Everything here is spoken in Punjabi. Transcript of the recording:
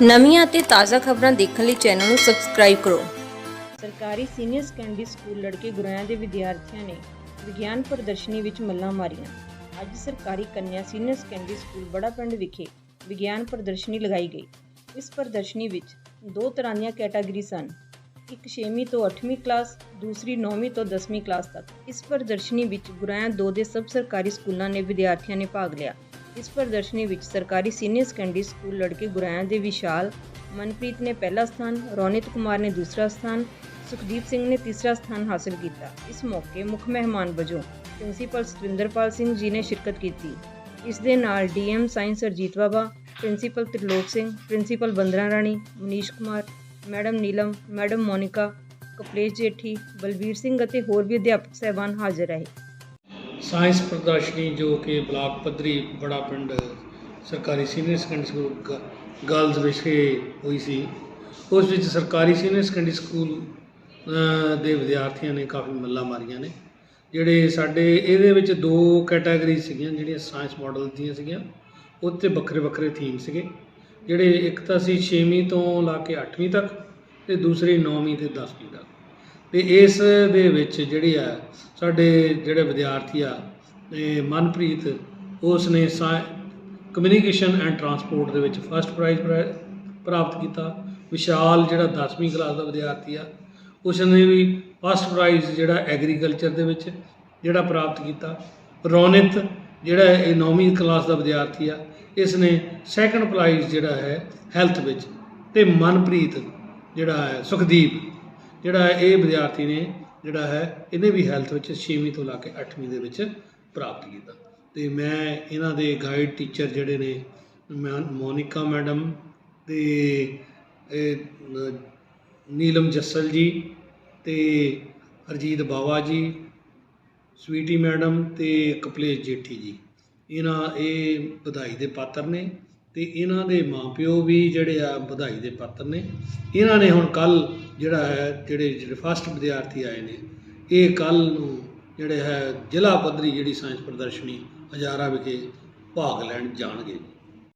ਨਵੀਆਂ ਅਤੇ ਤਾਜ਼ਾ ਖਬਰਾਂ ਦੇਖਣ ਲਈ ਚੈਨਲ ਨੂੰ ਸਬਸਕ੍ਰਾਈਬ ਕਰੋ। ਸਰਕਾਰੀ ਸੀਨੀਅਰ ਸੈਕੰਡਰੀ ਸਕੂਲ ਲੜਕੇ ਗੁਰਾਇਆ ਦੇ ਵਿਦਿਆਰਥੀਆਂ ਨੇ ਵਿਗਿਆਨ ਪ੍ਰਦਰਸ਼ਨੀ ਵਿੱਚ ਮੱਲਾਂ ਮਾਰੀਆਂ। ਅੱਜ ਸਰਕਾਰੀ ਕੰਨਿਆ ਸੀਨੀਅਰ ਸੈਕੰਡਰੀ ਸਕੂਲ ਬੜਾ ਪਿੰਡ ਵਿਖੇ ਵਿਗਿਆਨ ਪ੍ਰਦਰਸ਼ਨੀ ਲਗਾਈ ਗਈ। ਇਸ ਪ੍ਰਦਰਸ਼ਨੀ ਵਿੱਚ ਦੋ ਤਰ੍ਹਾਂ ਦੀਆਂ ਕੈਟਾਗਰੀ ਸਨ। ਇੱਕ 6ਵੀਂ ਤੋਂ 8ਵੀਂ ਕਲਾਸ, ਦੂਸਰੀ 9ਵੀਂ ਤੋਂ 10ਵੀਂ ਕਲਾਸ ਤੱਕ। ਇਸ ਪ੍ਰਦਰਸ਼ਨੀ ਵਿੱਚ ਗੁਰਾਇਆ ਦੋ ਦੇ ਸਭ ਸਰਕਾਰੀ ਸਕੂਲਾਂ ਨੇ ਵਿਦਿਆਰਥੀਆਂ ਨੇ ਭਾਗ ਲਿਆ। ਇਸ ਪ੍ਰਦਰਸ਼ਨੀ ਵਿੱਚ ਸਰਕਾਰੀ ਸੀਨੀਅਰ ਸੈਕੰਡਰੀ ਸਕੂਲ ਲੜਕੇ ਗੁਰਾਇਆ ਦੇ ਵਿਸ਼ਾਲ, ਮਨਪ੍ਰੀਤ ਨੇ ਪਹਿਲਾ ਸਥਾਨ ਰੌਨਿਤ ਕੁਮਾਰ ਨੇ ਦੂਸਰਾ ਸਥਾਨ, ਸੁਖਦੀਪ ਸਿੰਘ ਨੇ ਤੀਸਰਾ ਸਥਾਨ ਹਾਸਲ ਕੀਤਾ। ਇਸ ਮੌਕੇ ਮੁੱਖ ਮਹਿਮਾਨ ਵਜੋਂ ਪ੍ਰਿੰਸੀਪਲ ਸਤਵਿੰਦਰਪਾਲ ਸਿੰਘ ਜੀ ਨੇ ਸ਼ਿਰਕਤ ਕੀਤੀ। ਇਸ ਦੇ ਨਾਲ DM science Arjit Baba, principal Trilok Singh, principal Bandra Rani, Manish Kumar, madam Neelam, madam Monika, Kaplesh Jethi, Balbir Singh ਅਤੇ ਹੋਰ ਵੀ ਅਧਿਆਪਕ ਸਹਿਬਾਨ ਹਾਜ਼ਰ ਰਹੇ। ਸਾਇੰਸ ਪ੍ਰਦਰਸ਼ਨੀ ਜੋ ਕਿ ਬਲਾਕ ਪੱਧਰੀ ਬੜਾ ਪਿੰਡ ਸਰਕਾਰੀ ਸੀਨੀਅਰ ਸੈਕੰਡਰੀ ਸਕੂਲ ਗ- ਗਰਲਜ਼ ਵਿਖੇ ਹੋਈ ਸੀ। ਉਸ ਵਿੱਚ ਸਰਕਾਰੀ ਸੀਨੀਅਰ ਸੈਕੰਡਰੀ ਸਕੂਲ ਦੇ ਵਿਦਿਆਰਥੀਆਂ ਨੇ ਕਾਫੀ ਮੱਲਾਂ ਮਾਰੀਆਂ ਨੇ। ਜਿਹੜੇ ਸਾਡੇ, ਇਹਦੇ ਵਿੱਚ ਦੋ ਕੈਟਾਗਰੀ ਸੀਗੀਆਂ, ਜਿਹੜੀਆਂ ਸਾਇੰਸ ਮਾਡਲ ਦੀਆਂ ਸੀਗੀਆਂ, ਉੱਤੇ ਵੱਖਰੇ ਵੱਖਰੇ ਥੀਮ ਸੀਗੇ। ਜਿਹੜੇ ਇੱਕ ਤਾਂ ਸੀ 6ਵੀਂ ਤੋਂ ਲਾ ਕੇ 8ਵੀਂ ਤੱਕ ਤੇ ਦੂਸਰੀ 9ਵੀਂ ਤੇ 10ਵੀਂ ਤੱਕ। ਤੇ ਇਸ ਦੇ ਵਿੱਚ ਜਿਹੜੀ ਆ, ਸਾਡੇ ਜਿਹੜੇ ਵਿਦਿਆਰਥੀ ਆ ਮਨਪ੍ਰੀਤ ਉਸ ਨੇ ਕਮਿਊਨੀਕੇਸ਼ਨ ਐਂਡ ਟਰਾਂਸਪੋਰਟ ਦੇ ਵਿੱਚ ਫਸਟ ਪ੍ਰਾਈਜ਼ ਪ੍ਰਾਪਤ ਕੀਤਾ। ਵਿਸ਼ਾਲ ਜਿਹੜਾ 10ਵੀਂ ਕਲਾਸ ਦਾ ਵਿਦਿਆਰਥੀ ਆ ਉਸ ਨੇ ਵੀ ਫਸਟ ਪ੍ਰਾਈਜ਼ ਜਿਹੜਾ ਐਗਰੀਕਲਚਰ ਦੇ ਵਿੱਚ ਜਿਹੜਾ ਪ੍ਰਾਪਤ ਕੀਤਾ। ਰੌਨਿਤ ਜਿਹੜਾ ਇਹ 9ਵੀਂ ਕਲਾਸ ਦਾ ਵਿਦਿਆਰਥੀ ਆ ਇਸ ਨੇ ਸੈਕੰਡ ਪ੍ਰਾਈਜ਼ ਜਿਹੜਾ ਹੈ ਹੈਲਥ ਵਿੱਚ। ਤੇ ਮਨਪ੍ਰੀਤ ਜਿਹੜਾ ਹੈ, ਸੁਖਦੀਪ। ਜਿਹੜਾ ਹੈ ਇਹ ਵਿਦਿਆਰਥੀ ਨੇ, ਜਿਹੜਾ ਹੈ, ਇਹਨੇ ਵੀ ਹੈਲਥ ਵਿੱਚ 6ਵੀਂ ਤੋਂ ਲਾ ਕੇ 8ਵੀਂ ਦੇ ਵਿੱਚ ਪ੍ਰਾਪਤ ਕੀਤਾ। ਤੇ ਮੈਂ ਇਹਨਾਂ ਦੇ ਗਾਈਡ ਟੀਚਰ ਜਿਹੜੇ ਨੇ, ਮੈਂ ਮੋਨਿਕਾ ਮੈਡਮ ਤੇ ਨੀਲਮ ਜੱਸਲ ਜੀ ਤੇ ਹਰਜੀਤ ਬਾਵਾ ਜੀ, ਸਵੀਟੀ ਮੈਡਮ ਤੇ ਕਪਲੇਸ਼ ਜੇਠੀ ਜੀ। ਇਹਨਾਂ ਇਹ ਵਧਾਈ ਦੇ ਪਾਤਰ ਨੇ ਤੇ ਇਹਨਾਂ ਦੇ ਮਾਪਿਓ ਵੀ ਜਿਹੜੇ ਆ ਵਧਾਈ ਦੇ ਪਾਤਰ ਨੇ। ਇਹਨਾਂ ਨੇ ਹੁਣ ਕੱਲ ਜਿਹੜਾ ਹੈ, ਜਿਹੜੇ ਜਿਹੜੇ ਫਸਟ ਵਿਦਿਆਰਥੀ ਆਏ ਨੇ, ਇਹ ਕੱਲ ਨੂੰ ਜਿਹੜੇ ਹੈ, ਜ਼ਿਲ੍ਹਾ ਪੱਧਰੀ ਜਿਹੜੀ ਸਾਇੰਸ ਪ੍ਰਦਰਸ਼ਨੀ ਹਜ਼ਾਰਾ ਵਿਖੇ ਭਾਗ ਲੈਣ ਜਾਣਗੇ।